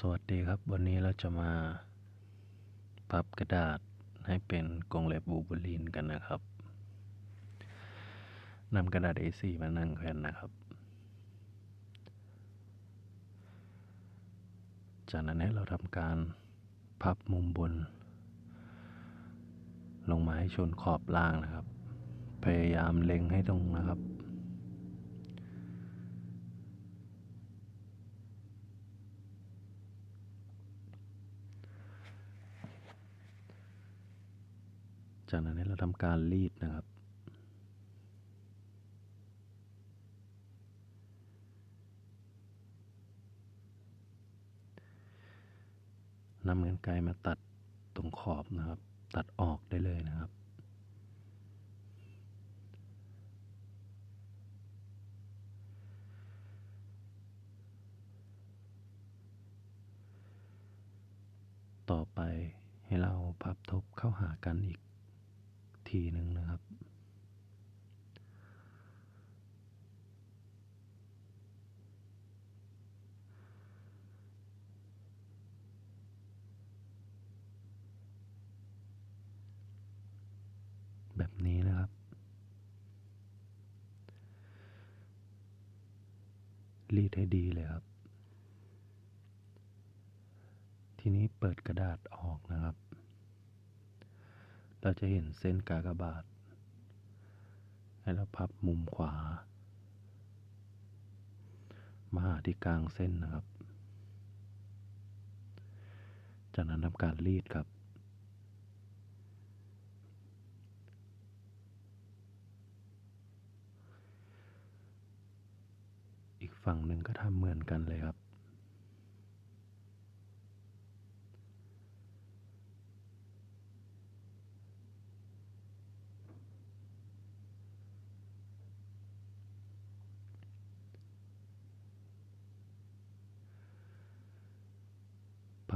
สวัสดีครับ วันนี้เราจะมาพับกระดาษให้เป็นกรงเล็บบูบูลินกันนะครับนำกระดาษ A4 มานั่งแผ่นนะครับ จากนั้นให้เราทำการพับมุมบน ลงมาให้ชนขอบล่างนะครับ พยายามเล็งให้ตรงนะครับ จากนั้นให้เราทำการรีดนะครับ นำเงินไกลมาตัดตรงขอบนะครับ ตัดออกได้เลยนะครับต่อไปให้เราพับทบเข้าหากันอีก ทีหนึ่งนะครับ แบบนี้นะครับ รีดให้ดีเลยครับ ทีนี้เปิดกระดาษออกนะครับ เราจะเห็นเส้นกากบาท ให้เราพับมุมขวา มาหาที่กลางเส้นนะครับ จากนั้นทำการรีดครับ อีกฝั่งหนึ่งก็ทำเหมือนกันเลยครับ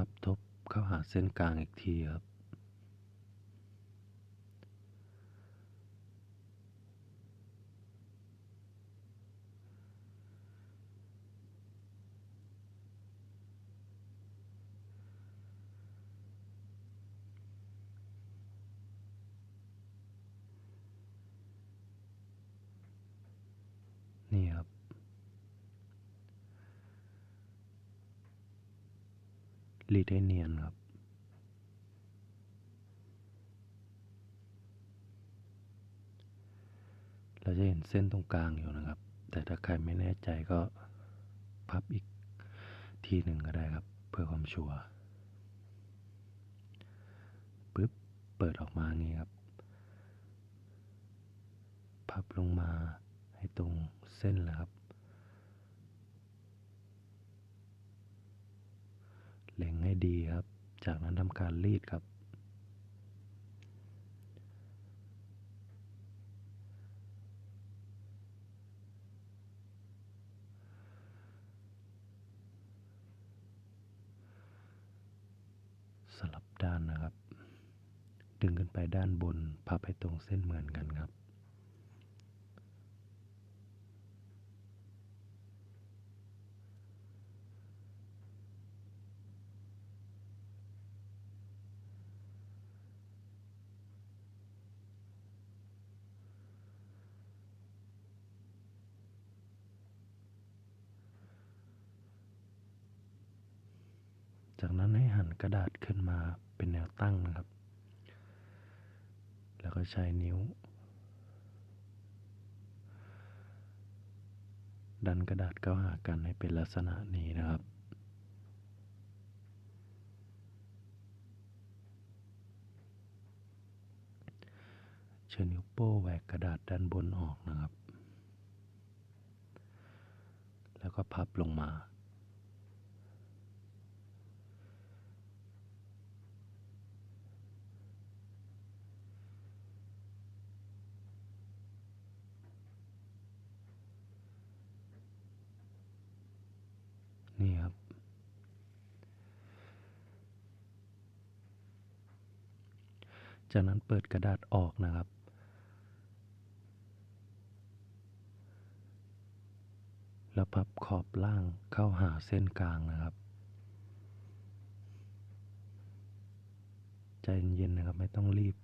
พับ ทบเข้าหาเส้นกลางอีกทีครับ นี่ครับ รีดให้เนียนครับ เราจะเห็นเส้นตรงกลางอยู่นะครับ แต่ถ้าใครไม่แน่ใจก็พับอีกทีหนึ่งก็ได้ครับ เพื่อความชัวร์ปึ๊บ เปิดออกมาางี้ครับ พับลงมาให้ตรงเส้นแล้วครับ เล็งให้ดีครับ จากนั้นทำการรีดครับ สลับด้านนะครับ ดึงขึ้นไปด้านบนพับให้ตรงเส้นเหมือนกันครับ จากนั้นให้หันกระดาษขึ้นมาเป็นแนวตั้งนะครับ แล้วก็ใช้นิ้ว ดันกระดาษเข้าหากันให้เป็นลักษณะนี้นะครับเชิญนิ้วโป้แหวกกระดาษด้านบนออกนะครับ แล้วก็พับลงมา จากนั้นเปิดกระดาษออกนะครับ แล้วพับขอบล่างเข้าหาเส้นกลางนะครับ ใจเย็นๆนะครับ ไม่ต้องรีบ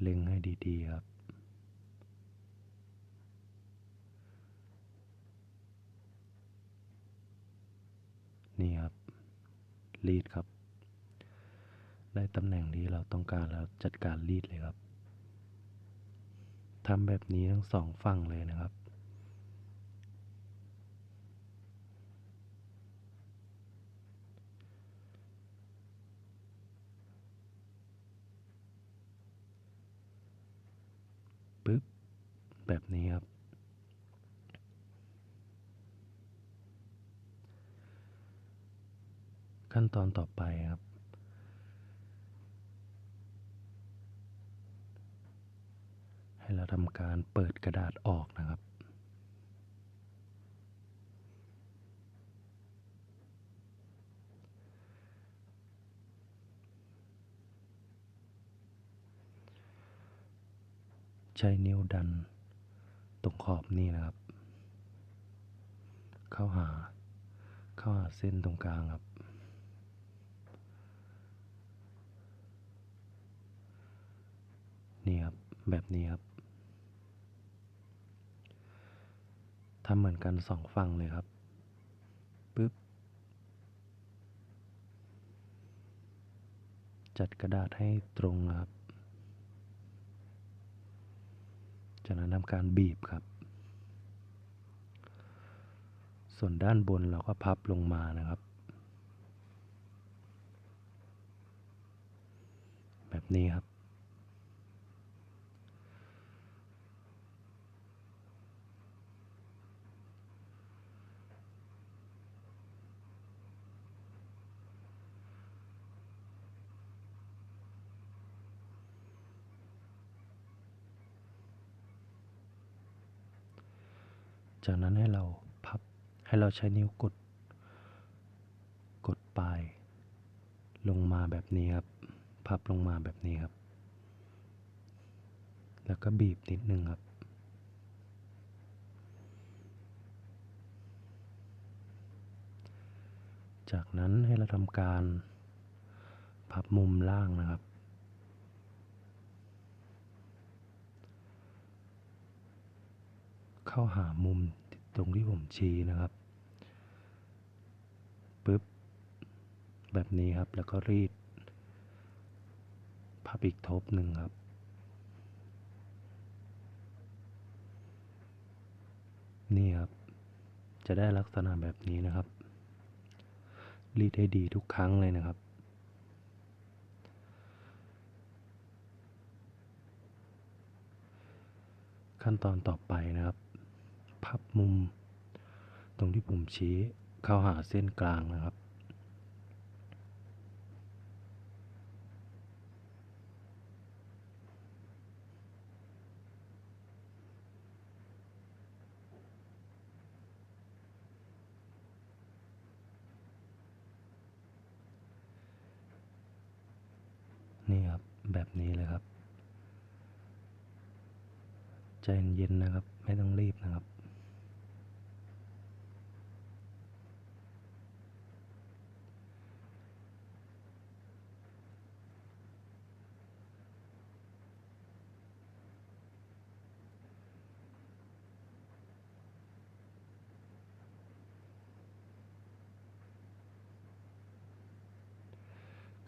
เล็งให้ดีๆครับนี่ครับ รีดครับ ได้ตำแหน่งที่เราต้องการแล้วจัดการรีดเลยครับทำแบบนี้ทั้งสองฝั่งเลยนะครับ ปึ๊บ แบบนี้ครับ ขั้นตอนต่อไปครับ ให้เราทำการเปิดกระดาษออกนะครับ ใช้นิ้วดันตรงขอบนี่นะครับ เข้าหา เข้าหาเส้นตรงกลางครับนี่ครับ แบบนี้ครับ ทำเหมือนกันสองฝั่งเลยครับปึ๊บจัดกระดาษให้ตรงครับ จากนั้นทำการบีบครับ ส่วนด้านบนเราก็พับลงมานะครับ แบบนี้ครับ จากนั้นให้เราพับให้เราใช้นิ้วกด กดปลายลงมาแบบนี้ครับ พับลงมาแบบนี้ครับ แล้วก็บีบนิดนึงครับ จากนั้นให้เราทำการพับมุมล่างนะครับ เข้าหามุมตรงที่ผมชี้นะครับปึ๊บแบบนี้ครับแล้วก็รีดพับอีกทบหนึ่งครับ นี่ครับ จะได้ลักษณะแบบนี้นะครับ รีดให้ดีทุกครั้งเลยนะครับขั้นตอนต่อไปนะครับ พับมุม ตรงที่ผมชี้เข้าหาเส้นกลางนะครับ นี่ครับ แบบนี้เลยครับ ใจเย็นนะครับ ไม่ต้องรีบนะครับ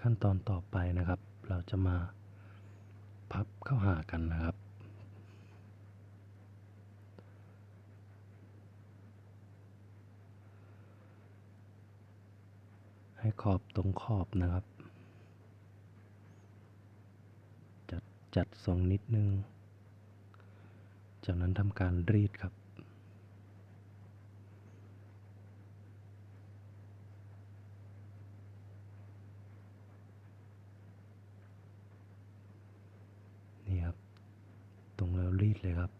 ขั้นตอนต่อไปนะครับ เราจะมาพับเข้าหากันนะครับ ให้ขอบตรงขอบนะครับ จัดจัดทรงนิดนึง จากนั้นทำการรีดครับ นี่ครับ ตรงแล้วรีด เลยครับ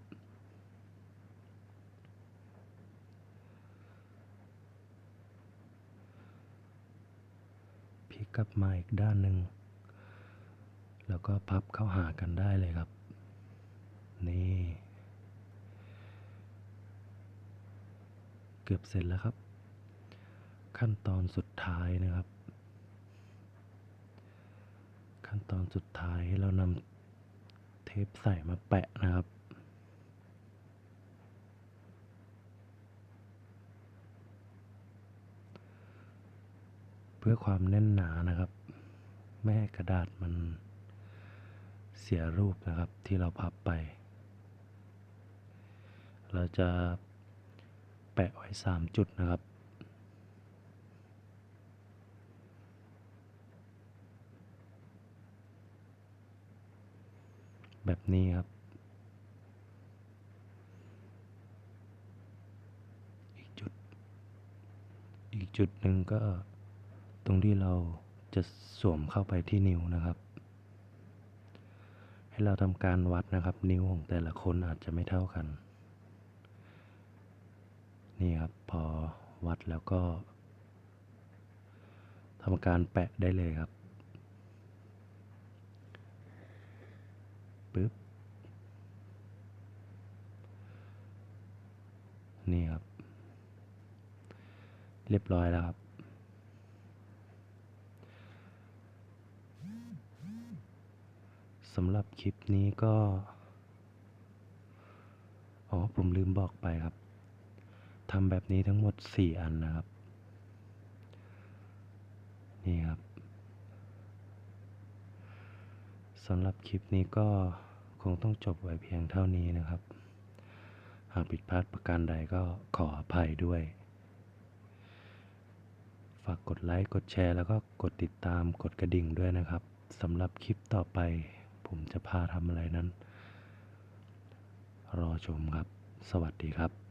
พลิกกลับมาอีกด้านหนึ่ง แล้วก็พับเข้าหากันได้เลยครับ นี่ เกือบเสร็จแล้วครับ ขั้นตอนสุดท้ายนะครับขั้นตอนสุดท้ายเรานำเทปใส่มาแปะนะครับ เพื่อความแน่นหนานะครับ ไม่ให้กระดาษมันเสียรูปนะครับที่เราพับไป เราจะแปะไว้สามจุดนะครับ แบบนี้ครับ อีกจุด อีกจุดหนึ่งก็ รงที่เราจะสวมเข้าไปที่นิ้วนะครับ ให้เราทำการวัดนะครับ นิ้วของแต่ละคนอาจจะไม่เท่ากัน นี่ครับพอวัดแล้วก็ทำการแปะได้เลยครับปึ๊บนี่ครับ เรียบร้อยแล้วครับ สำหรับคลิปนี้ก็ อ๋อ ผมลืมบอกไปครับทำแบบนี้ทั้งหมด 4 อันนะครับ นี่ครับสำหรับคลิปนี้ก็คงต้องจบไว้เพียงเท่านี้นะครับ หากผิดพลาดประการใดก็ขออภัยด้วย ฝากกดไลค์ กดแชร์ แล้วก็กดติดตาม กดกระดิ่งด้วยนะครับสำหรับคลิปต่อไป ผมจะพาทำอะไรนั้น รอชมครับ สวัสดีครับ